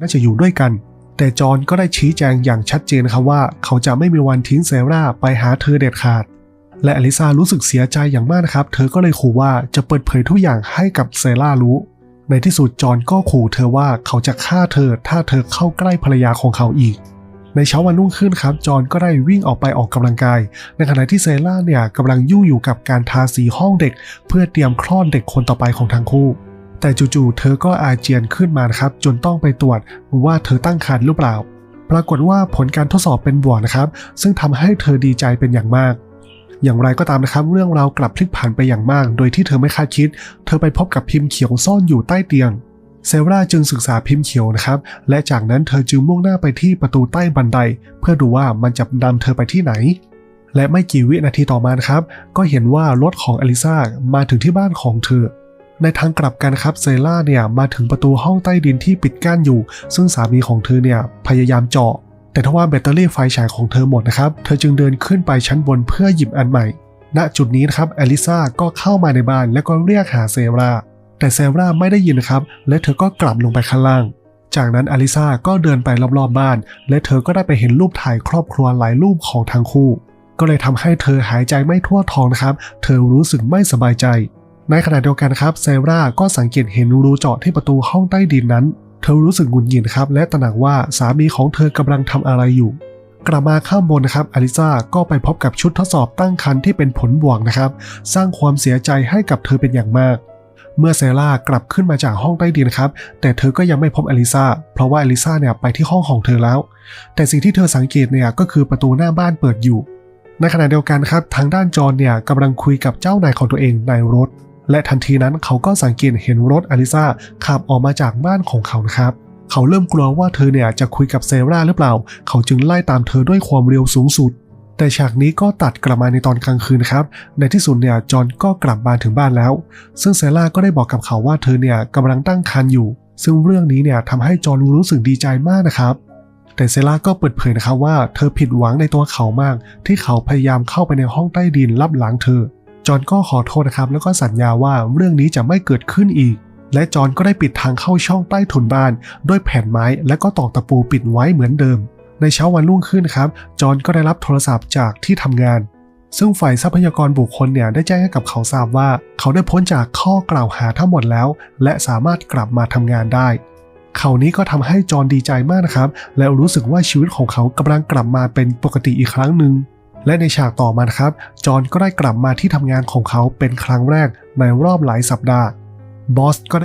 น่าจะอยู่ด้วยกัน แต่จอห์นก็ได้ชี้แจงอย่างชัดเจนครับว่า เขาจะไม่มีวันทิ้งเซราไปหาเธอเด็ดขาด และอลิซารู้สึกเสียใจอย่างมากนะครับ เธอก็เลยขู่ว่าจะเปิดเผยทุกอย่างให้กับเซรารู้ ในที่สุดจอห์นก็ขู่เธอว่าเขาจะฆ่าเธอถ้าเธอเข้าใกล้ภรรยาของเขาอีกในเช้าวันรุ่งขึ้นครับ จอห์นก็ได้วิ่งออกไปออกกำลังกาย ในขณะที่เซราเนี่ยกำลังยุ่งอยู่กับการทาสีห้องเด็ก เพื่อเตรียมคลอดเด็กคนต่อไปของทั้งคู่ แต่จู่ๆเธอก็อาเจียนขึ้นมานะครับ จนต้องไปตรวจว่าเธอตั้งครรภ์หรือเปล่า ปรากฏว่าผลการทดสอบเป็นบวกนะครับ ซึ่งทำให้เธอดีใจเป็นอย่างมาก อย่างไรก็ตามนะครับ เรื่องราวกลับพลิกผันไปอย่างมาก โดยที่เธอไม่คาดคิด เธอไปพบกับพิมพ์เขียวซ่อนอยู่ใต้เตียงเซราจึงศึกษาพิมพ์เขียวนะครับ และจากนั้นเธอจึงมุ่งหน้าไปที่ประตูใต้บันได เพื่อดูว่ามันจะนำเธอไปที่ไหน และไม่กี่วินาทีต่อมานะครับ ก็เห็นว่ารถของอลิซามาถึงที่บ้านของเธอ ในทางกลับกันครับเซล่าเนี่ยมาถึงประตูห้องใต้ดินที่ปิดกั้นอยู่ ซึ่งสามีของเธอเนี่ยพยายามเจาะ แต่ทว่าแบตเตอรี่ไฟฉายของเธอหมดนะครับ เธอจึงเดินขึ้นไปชั้นบนเพื่อหยิบอันใหม่ ณจุดนี้นะครับอลิซาก็เข้ามาในบ้านแล้วก็เรียกหาเซราแต่เซราไม่ได้ยินนะครับ และเธอก็กลับลงไปข้างล่าง จากนั้นอลิซาก็เดินไปรอบๆบ้าน และเธอก็ได้ไปเห็นรูปถ่ายครอบครัวหลายรูปของทั้งคู่ ก็เลยทำให้เธอหายใจไม่ทั่วท้องนะครับ เธอรู้สึกไม่สบายใจ ในขณะเดียวกันครับเซราก็สังเกตเห็นรูเจาะที่ประตูห้องใต้ดินนั้น เธอรู้สึกหงุดหงิดครับและตระหนักว่าสามีของเธอกำลังทำอะไรอยู่ กลับมาข้างบนนะครับอลิซาก็ไปพบกับชุดทดสอบตั้งครรภ์ที่เป็นผลบวกนะครับ สร้างความเสียใจให้กับเธอเป็นอย่างมาก เมื่อเซรากลับขึ้นมาจากห้องใต้ดินครับ แต่เธอก็ยังไม่พบอลิซาเพราะว่าอลิซาเนี่ยไปที่ห้องของเธอแล้ว แต่สิ่งที่เธอสังเกตเนี่ยก็คือประตูหน้าบ้านเปิดอยู่ ในขณะเดียวกันครับ ทางด้านจอนเนี่ยกำลังคุยกับเจ้านายของตัวเองในรถ และทันทีนั้นเขาก็สังเกตเห็นรถอลิซาขับออกมาจากบ้านของเขานะครับ เขาเริ่มกลัวว่าเธอเนี่ยจะคุยกับเซราหรือเปล่า เขาจึงไล่ตามเธอด้วยความเร็วสูงสุด แต่ฉากนี้ก็ตัดกลับมาในตอนกลางคืนครับ ในที่สุดเนี่ยจอห์นก็กลับมานถึงบ้านแล้ว ซึ่งเซราก็ได้บอกกับเขาว่าเธอเนี่ยกำลังตั้งครรภ์อยู่ ซึ่งเรื่องนี้เนี่ยทำให้จอห์นรู้สึกดีใจมากนะครับแต่เซราก็เปิดเผยนะครับว่าเธอผิดหวังในตัวเขามาก ที่เขาพยายามเข้าไปในห้องใต้ดินลับหลังเธอ จอห์นก็ขอโทษนะครับ แล้วก็สัญญาว่าเรื่องนี้จะไม่เกิดขึ้นอีก และจอห์นก็ได้ปิดทางเข้าช่องใต้ถุนบ้าน ด้วยแผ่นไม้ และก็ตอกตะปูปิดไว้เหมือนเดิม ในเช้าวันรุ่งขึ้นครับจอห์นก็ได้รับโทรศัพท์จากที่ทำงาน ซึ่งฝ่ายทรัพยากรบุคคลเนี่ยได้แจ้งให้กับเขาทราบว่า เขาได้พ้นจากข้อกล่าวหาทั้งหมดแล้ว และสามารถกลับมาทำงานได้ข่าวนี้ก็ทำให้จอห์นดีใจมากนะครับ และรู้สึกว่าชีวิตของเขากำลังกลับมาเป็นปกติอีกครั้งหนึ่ง และในฉากต่อมาครับ จอห์นก็ได้กลับมาที่ทำงานของเขาเป็นครั้งแรกในรอบหลายสัปดาห์บอสก็ได้